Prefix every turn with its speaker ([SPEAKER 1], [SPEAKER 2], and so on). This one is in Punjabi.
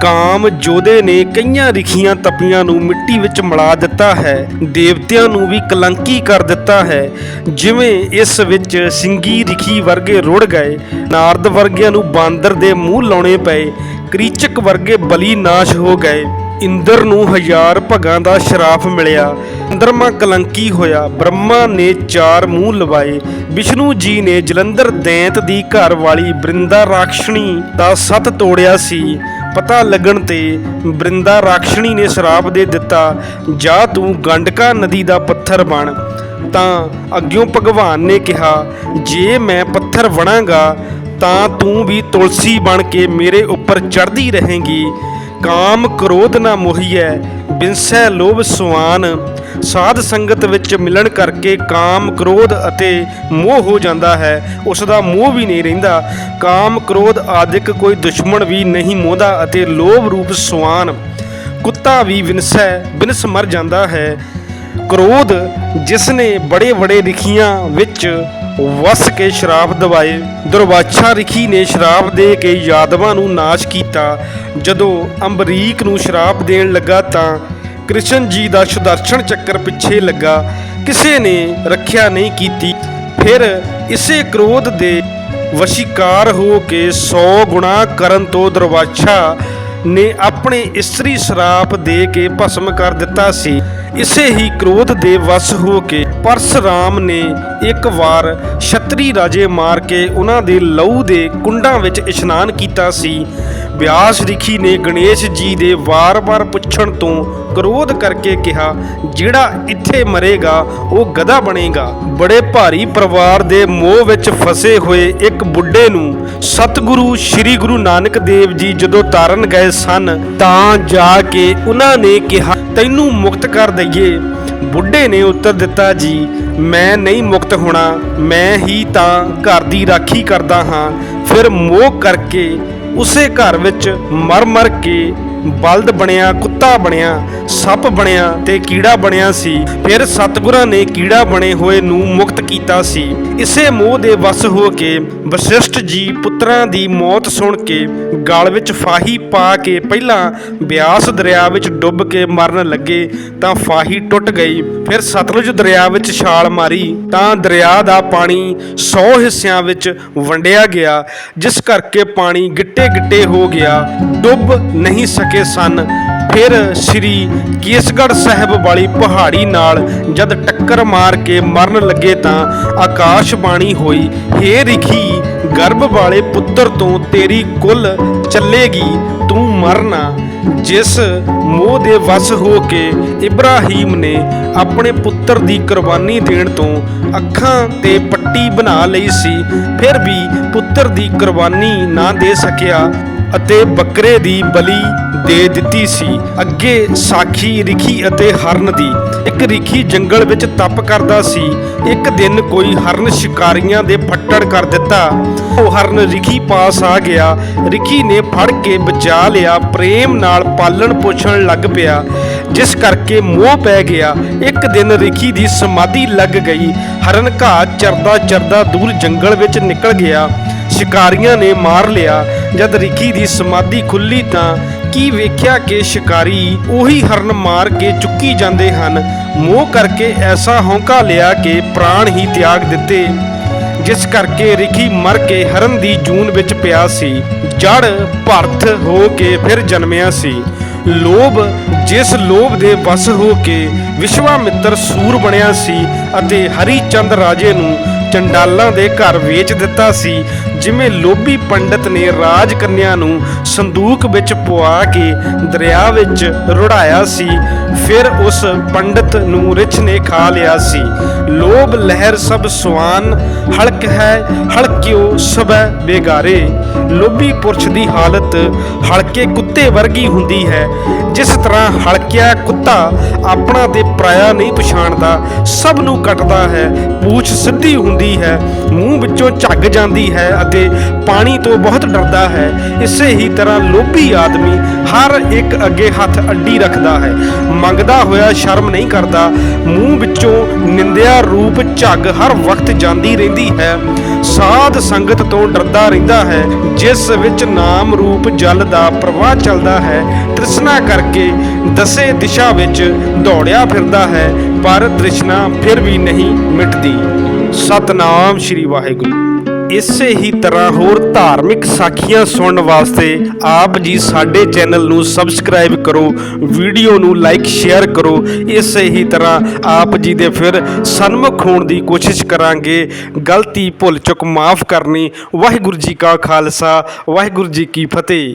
[SPEAKER 1] ਕਾਮ ਜੋਧੇ ਨੇ ਕਈਆਂ ਰਿਖੀਆਂ ਤਪੀਆਂ ਨੂੰ ਮਿੱਟੀ ਵਿੱਚ ਮਿਲਾ ਦਿੱਤਾ ਹੈ, ਦੇਵਤਿਆਂ ਨੂੰ ਵੀ ਕਲੰਕੀ ਕਰ ਦਿੱਤਾ ਹੈ। ਜਿਵੇਂ ਇਸ ਵਿੱਚ ਸਿੰਗੀ ਰਿਖੀ ਵਰਗੇ ਰੁੜ ਗਏ, ਨਾਰਦ ਵਰਗਿਆਂ ਨੂੰ ਬਾਂਦਰ ਦੇ ਮੂੰਹ ਲਾਉਣੇ ਪਏ, ਕ੍ਰੀਚਕ ਵਰਗੇ ਬਲੀ ਨਾਸ਼ ਹੋ ਗਏ। ਇੰਦਰ ਨੂੰ ਹਜ਼ਾਰ ਭਗਾਂ ਦਾ ਸ਼ਰਾਫ ਮਿਲਿਆ। ਚੰਦਰਮਾ ਕਲੰਕੀ ਹੋਇਆ, ਬ੍ਰਹਮਾ ਨੇ ਚਾਰ ਮੂੰਹ ਲਵਾਏ। ਵਿਸ਼ਨੂੰ ਜੀ ਨੇ ਜਲੰਧਰ ਦੈਂਤ ਦੀ ਘਰ ਵਾਲੀ ਬ੍ਰਿੰਦਾ ਰਾਖਸ਼ਣੀ ਦਾ ਸੱਤ ਤੋੜਿਆ ਸੀ। ਪਤਾ ਲੱਗਣ ਤੇ ਬ੍ਰਿੰਦਾ ਰਾਖਸ਼ਣੀ ਨੇ ਸ਼ਰਾਪ ਦੇ ਦਿੱਤਾ, ਜਾ ਤੂੰ ਗੰਡਕਾ ਨਦੀ ਦਾ ਪੱਥਰ ਬਣ। ਤਾਂ ਅੱਗਿਓਂ ਭਗਵਾਨ ਨੇ ਕਿਹਾ, ਜੇ ਮੈਂ ਪੱਥਰ ਬਣਾਂਗਾ, ਤਾਂ ਤੂੰ ਵੀ ਤੁਲਸੀ ਬਣ ਕੇ ਮੇਰੇ ਉੱਪਰ ਚੜ੍ਹਦੀ ਰਹੇਂਗੀ। ਕਾਮ ਕ੍ਰੋਧ ਨਾ ਮੋਹੀਐ, ਬਿਨਸੈ ਲੋਭ ਸੁਆਨ। ਸਾਧ ਸੰਗਤ ਵਿੱਚ ਮਿਲਣ ਕਰਕੇ ਕਾਮ ਕ੍ਰੋਧ ਅਤੇ ਮੋਹ ਹੋ ਜਾਂਦਾ ਹੈ ਉਸ ਦਾ ਮੋਹ ਵੀ ਨਹੀਂ ਰਹਿੰਦਾ। ਕਾਮ ਕ੍ਰੋਧ ਆਦਿਕ ਕੋਈ ਦੁਸ਼ਮਣ ਵੀ ਨਹੀਂ ਮੋਹਦਾ ਅਤੇ ਲੋਭ ਰੂਪ ਸੁਆਨ ਕੁੱਤਾ ਵੀ ਵਿਨਸੈ ਬਿਨਸ ਮਰ ਜਾਂਦਾ ਹੈ। ਕ੍ਰੋਧ ਜਿਸ ਨੇ ਬੜੇ ਬੜੇ ਰਿਖੀਆਂ ਵਿੱਚ ਵਸ ਕੇ ਸ਼ਰਾਪ ਦਵਾਏ, ਦੁਰਵਾਛਾ ਰਿਖੀ ਨੇ ਸ਼ਰਾਪ ਦੇ ਕੇ ਯਾਦਵਾਂ ਨੂੰ ਨਾਸ਼ ਕੀਤਾ। ਜਦੋਂ ਅੰਬਰੀਕ ਨੂੰ ਸ਼ਰਾਪ ਦੇਣ ਲੱਗਾ ਤਾਂ ਕ੍ਰਿਸ਼ਨ ਜੀ ਦਾ ਸੁਦਰਸ਼ਨ ਚੱਕਰ ਪਿੱਛੇ ਲੱਗਾ। ਕਿਸੇ ਨੇ ਰੱਖਿਆ ਨਹੀਂ ਕੀਤੀ। ਫਿਰ ਇਸੇ ਕ੍ਰੋਧ ਦੇ ਵਸ਼ੀਕਾਰ ਹੋ ਕੇ 100 ਗੁਣਾ ਕਰਨ ਤੋਂ ਦੁਰਵਾਛਾ ਨੇ ਆਪਣੇ ਇਸਤਰੀ ਸ਼ਰਾਪ ਦੇ ਕੇ ਭਸਮ ਕਰ ਦਿੱਤਾ ਸੀ। ਇਸੇ ਹੀ ਕ੍ਰੋਧ ਦੇ ਵਸ ਹੋ ਕੇ ਪਰਸ਼ਰਾਮ ਨੇ ਇੱਕ ਵਾਰ ਛਤਰੀ ਰਾਜੇ ਮਾਰ ਕੇ ਉਹਨਾਂ ਦੇ ਲਹੂ ਦੇ ਕੁੰਡਾਂ ਵਿੱਚ ਇਸ਼ਨਾਨ ਕੀਤਾ ਸੀ। ਬਿਆਸ ਰਿਖੀ ਨੇ ਗਣੇਸ਼ ਜੀ ਦੇ ਵਾਰ-ਵਾਰ ਪੁੱਛਣ ਤੋਂ ਕ੍ਰੋਧ ਕਰਕੇ ਕਿਹਾ, ਜਿਹੜਾ ਇੱਥੇ ਮਰੇਗਾ, ਉਹ ਗਧਾ ਬਣੇਗਾ। ਬੜੇ ਭਾਰੀ ਪਰਿਵਾਰ ਦੇ ਮੋਹ ਵਿੱਚ ਫਸੇ ਹੋਏ ਇੱਕ ਬੁੱਢੇ ਨੂੰ ਸਤਿਗੁਰੂ ਸ੍ਰੀ ਗੁਰੂ ਨਾਨਕ ਦੇਵ ਜੀ ਜਦੋਂ ਤਾਰਨ ਗਏ ਸਨ, ਤਾਂ ਜਾ ਕੇ ਉਹਨਾਂ ਨੇ ਕਿਹਾ, ਤੈਨੂੰ ਮੁਕਤ ਕਰ ਦਈਏ। ਬੁੱਢੇ ਨੇ ਉੱਤਰ ਦਿੱਤਾ, ਜੀ, ਮੈਂ ਨਹੀਂ ਮੁਕਤ ਹੋਣਾ, ਮੈਂ ਹੀ ਤਾਂ ਘਰ ਦੀ ਰਾਖੀ ਕਰਦਾ ਹਾਂ। ਫਿਰ ਮੋਹ ਕਰਕੇ ਉਸੇ ਘਰ ਵਿੱਚ ਮਰ ਮਰ ਕੇ ਬਲਦ ਬਣਿਆ ਕੁੱਤਾ ਬਣਿਆ, ਸੱਪ ਬਣਿਆ ਤੇ ਕੀੜਾ ਬਣਿਆ ਸੀ। ਫਿਰ ਸਤਿਗੁਰਾਂ ਨੇ ਕੀੜਾ ਬਣੇ ਹੋਏ ਨੂੰ ਮੁਕਤ ਕੀਤਾ ਸੀ। ਇਸੇ ਮੋਹ ਦੇ ਵਸ ਹੋ ਕੇ ਵਸ਼ਿਸ਼ਠ ਜੀ ਪੁੱਤਰਾਂ ਦੀ ਮੌਤ ਸੁਣ ਕੇ ਗਲ ਵਿੱਚ ਫਾਹੀ ਪਾ ਕੇ ਪਹਿਲਾਂ ਬਿਆਸ ਦਰਿਆ ਵਿੱਚ ਡੁੱਬ ਕੇ ਮਰਨ ਲੱਗੇ ਤਾਂ ਫਾਹੀ ਟੁੱਟ ਗਈ। ਫਿਰ ਸਤਲੁਜ ਦਰਿਆ ਵਿੱਚ ਛਾਲ ਮਾਰੀ ਤਾਂ ਦਰਿਆ ਦਾ ਪਾਣੀ 100 ਹਿੱਸਿਆਂ ਵਿੱਚ ਵੰਡਿਆ ਗਿਆ, ਜਿਸ ਕਰਕੇ ਪਾਣੀ ਗਿੱਟੇ ਗਿੱਟੇ ਹੋ ਗਿਆ। ਡੁੱਬ ਨਹੀਂ ਸਕੇ ਸਨ। ਫਿਰ ਸ੍ਰੀ ਕੇਸਗੜ੍ਹ ਸਾਹਿਬ ਵਾਲੀ ਪਹਾੜੀ ਨਾਲ ਜਦ ਟੱਕਰ ਮਾਰ ਕੇ ਮਰਨ ਲੱਗੇ ਤਾਂ ਆਕਾਸ਼ਬਾਣੀ ਹੋਈ, ਹੇ ਰਿਖੀ, ਗਰਭ ਵਾਲੇ ਪੁੱਤਰ ਤੋਂ ਤੇਰੀ ਕੁੱਲ ਚੱਲੇਗੀ, ਤੂੰ ਮਰਨਾ। ਜਿਸ ਮੋਹ ਦੇ ਵਸ ਹੋ ਕੇ ਇਬਰਾਹੀਮ ਨੇ ਆਪਣੇ ਪੁੱਤਰ ਦੀ ਕੁਰਬਾਨੀ ਦੇਣ ਤੋਂ ਅੱਖਾਂ ਤੇ ਪੱਟੀ ਬਣਾ ਲਈ ਸੀ, ਫਿਰ ਵੀ ਪੁੱਤਰ ਦੀ ਕੁਰਬਾਨੀ ਨਾ ਦੇ ਸਕਿਆ। ਅਤੇ ਬੱਕਰੇ ਦੀ ਬਲੀ ਦੇ ਦਿੱਤੀ ਸੀ। ਅੱਗੇ ਸਾਖੀ ਰਿਖੀ ਅਤੇ ਹਰਨ ਦੀ। ਇੱਕ ਰਿਖੀ ਜੰਗਲ ਵਿੱਚ ਤਪ ਕਰਦਾ ਸੀ। ਇੱਕ ਦਿਨ ਕੋਈ ਹਰਨ ਸ਼ਿਕਾਰੀਆਂ ਦੇ ਫੱਟੜ ਕਰ ਦਿੱਤਾ। ਉਹ ਹਰਨ ਰਿਖੀ ਪਾਸ ਆ ਗਿਆ। ਰਿਖੀ ਨੇ ਫੜ ਕੇ ਬਚਾ ਲਿਆ। ਪ੍ਰੇਮ ਨਾਲ ਪਾਲਣ ਪੋਸ਼ਣ ਲੱਗ ਪਿਆ। ਜਿਸ ਕਰਕੇ ਮੋਹ ਪੈ ਗਿਆ। ਇੱਕ ਦਿਨ ਰਿਖੀ ਦੀ ਸਮਾਧੀ ਲੱਗ ਗਈ। ਹਰਨ ਘਾਹ ਚਰਦਾ ਚਰਦਾ ਦੂਰ ਜੰਗਲ ਵਿੱਚ ਨਿਕਲ ਗਿਆ। ਸ਼ਿਕਾਰੀਆਂ ਨੇ ਮਾਰ ਲਿਆ। ਜਦ ਰਿਖੀ ਦੀ ਸਮਾਧੀ ਖੁੱਲੀ ਤਾਂ ਕੀ ਵੇਖਿਆ ਕਿ ਸ਼ਿਕਾਰੀ ਉਹੀ ਹਰਨ ਮਾਰ ਕੇ ਚੁੱਕੀ ਜਾਂਦੇ ਹਨ। ਮੋਹ ਕਰਕੇ ਐਸਾ ਹੌਂਕਾ ਲਿਆ ਕਿ ਪ੍ਰਾਣ ਹੀ ਤਿਆਗ ਦਿੱਤੇ। ਜਿਸ ਕਰਕੇ ਰਿਖੀ ਮਰ ਕੇ ਹਰਨ ਦੀ ਜੂਨ ਵਿੱਚ ਪਿਆ ਸੀ। ਜੜ ਭਰਤ ਹੋ ਕੇ ਫਿਰ ਜਨਮਿਆ ਸੀ। ਲੋਭ, ਜਿਸ ਲੋਭ ਦੇ ਵਸ ਹੋ ਕੇ ਵਿਸ਼ਵਾਮਿੱਤਰ ਸੂਰ ਬਣਿਆ ਸੀ ਅਤੇ ਹਰੀ ਚੰਦ ਰਾਜੇ ਨੂੰ ਚੰਡਾਲਾਂ ਦੇ ਘਰ ਵੇਚ ਦਿੱਤਾ ਸੀ, ਜਿਵੇਂ ਲੋਭੀ ਪੰਡਤ ਨੇ ਰਾਜ ਕੰਨਿਆ ਨੂੰ ਸੰਦੂਕ ਵਿੱਚ ਪਵਾ ਕੇ ਦਰਿਆ ਵਿੱਚ ਰੁੜਾਇਆ ਸੀ ਫਿਰ ਉਸ ਪੰਡਤ ਨੂੰ ਰਿਛ ਨੇ ਖਾ ਲਿਆ ਸੀ। ਲੋਭ ਲਹਿਰ ਸਭ ਸਵਾਨ ਹਲਕ ਹੈ, ਹਲਕਿਓ ਸਬੈ ਬੇਗਾਰੇ। ਲੋਭੀ ਪੁਰਸ਼ ਦੀ ਹਾਲਤ ਹਲਕੇ ਕੁੱਤੇ ਵਰਗੀ ਹੁੰਦੀ ਹੈ। ਜਿਸ ਤਰ੍ਹਾਂ ਹਲਕਿਆ ਕੁੱਤਾ ਆਪਣਾ ਤੇ ਪਰਾਇਆ ਨਹੀਂ ਪਛਾਣਦਾ, ਸਭ ਨੂੰ ਕੱਟਦਾ ਹੈ। ਪੂਛ ਸਿੱਧੀ ਹੁੰਦੀ ਹੈ, ਮੂੰਹ ਵਿੱਚੋਂ ਝੱਗ ਜਾਂਦੀ ਹੈ ਅਤੇ ਪਾਣੀ ਤੋਂ ਬਹੁਤ ਡਰਦਾ ਹੈ। ਇਸੇ ਹੀ ਤਰ੍ਹਾਂ ਲੋਭੀ ਆਦਮੀ ਹਰ ਇੱਕ ਅੱਗੇ ਹੱਥ ਅੱਡੀ ਰੱਖਦਾ ਹੈ। ਮੰਗਦਾ ਹੋਇਆ ਸ਼ਰਮ ਨਹੀਂ ਕਰਦਾ। ਮੂੰਹ ਵਿੱਚੋਂ ਨਿੰਦਿਆ ਰੂਪ ਝੱਗ ਹਰ ਵਕਤ ਜਾਂਦੀ ਰਹਿੰਦੀ ਹੈ। ਸਾਧ ਸੰਗਤ ਤੋਂ ਡਰਦਾ ਰਹਿੰਦਾ ਹੈ। ਜਿਸ ਵਿੱਚ ਨਾਮ ਰੂਪ ਜਲ ਦਾ ਪ੍ਰਵਾਹ ਚੱਲਦਾ ਹੈ, ਤ੍ਰਿਸ਼ਨਾ ਕਰਕੇ ਦਸੇ ਦਿਸ਼ਾ ਵਿੱਚ ਦੌੜਿਆ ਫਿਰਦਾ ਹੈ, ਪਰ ਤ੍ਰਿਸ਼ਨਾ ਫਿਰ ਵੀ ਨਹੀਂ ਮਿਟਦੀ। ਸਤਨਾਮ ਸ਼੍ਰੀ ਵਾਹਿਗੁਰੂ। ਇਸੇ ਹੀ ਤਰ੍ਹਾਂ ਹੋਰ ਧਾਰਮਿਕ ਸਾਖੀਆਂ ਸੁਣਨ ਵਾਸਤੇ ਆਪ ਜੀ ਸਾਡੇ ਚੈਨਲ ਨੂੰ ਸਬਸਕ੍ਰਾਈਬ ਕਰੋ, ਵੀਡੀਓ ਨੂੰ ਲਾਈਕ ਸ਼ੇਅਰ ਕਰੋ। ਇਸੇ ਹੀ ਤਰ੍ਹਾਂ ਆਪ ਜੀ ਦੇ ਫਿਰ ਸਨਮੁਖ ਹੋਣ ਦੀ ਕੋਸ਼ਿਸ਼ ਕਰਾਂਗੇ। ਗਲਤੀ ਭੁੱਲ ਚੁੱਕ ਮਾਫ ਕਰਨੀ। ਵਾਹਿਗੁਰੂ ਜੀ ਕਾ ਖਾਲਸਾ, ਵਾਹਿਗੁਰੂ ਜੀ ਕੀ ਫਤਿਹ।